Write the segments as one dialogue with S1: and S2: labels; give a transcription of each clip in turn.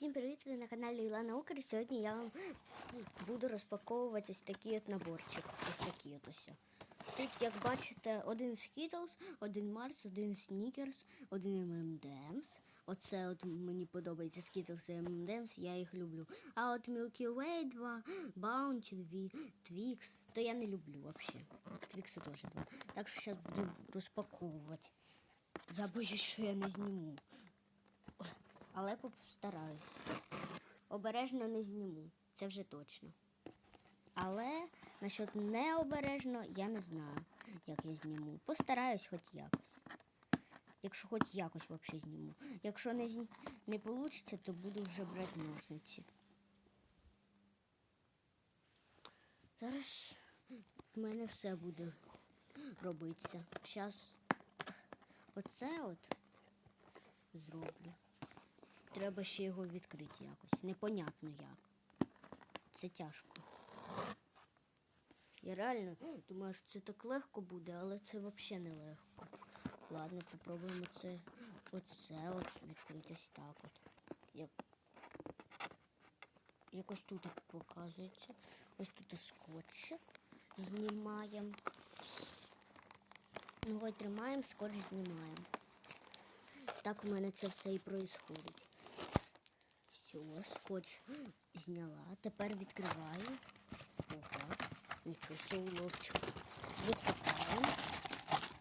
S1: Всім привіт! Ви на каналі Ілана Укр. Сьогодні я вам буду розпаковувати ось такий от наборчик. Ось такий от ось. Тут, як бачите, один Skittles, один Марс, один Snickers, один M&M's. Оце от мені подобається Skittles і M&M's, я їх люблю. А от Milky Way 2, Bounty 2, Twix, то я не люблю взагалі. Твікси теж два. Так що зараз буду розпаковувати. Я боюсь, що я не зніму. Але постараюсь. Обережно не зніму, це вже точно. Але насчет необережно я не знаю, як я зніму. Постараюсь хоч якось. Якщо хоч якось взагалі зніму. Якщо не, зні... не вийде, то буду вже брати ножниці. Зараз в мене все буде робитися. Зараз оце от зроблю. Треба ще його відкрити якось. Непонятно як. Це тяжко. Я реально думаю, що це так легко буде, але це взагалі не легко. Ладно, попробуємо це оце от відкрити ось так от. Як... Якось тут показується. Ось тут скотч знімаємо. Ну, ось тримаємо, скотч знімаємо. Так у мене це все і происходить. Все, скотч зняла. Тепер відкриваю. Ого, нічого все уловчик. Висипаємо.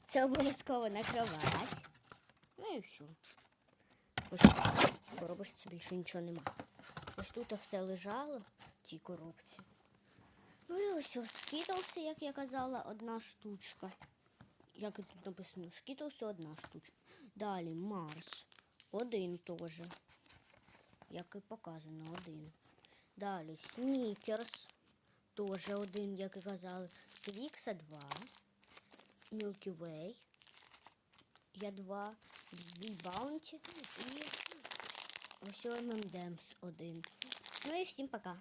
S1: Це обов'язково на кровать. Ну і все. Ось. В коробочці більше нічого нема. Ось тут все лежало в цій коробці. Ну і ось ось скітлси, як я казала, одна штучка. Як і тут написано, скітлси одна штучка. Далі Марс. Один теж. Як і показано, один. Далі Снікерс. Теж один, як і казали. Твікса два. Milky Way. Я два. Дві Баунті. І ось ММДМС один. Ну і всім пока.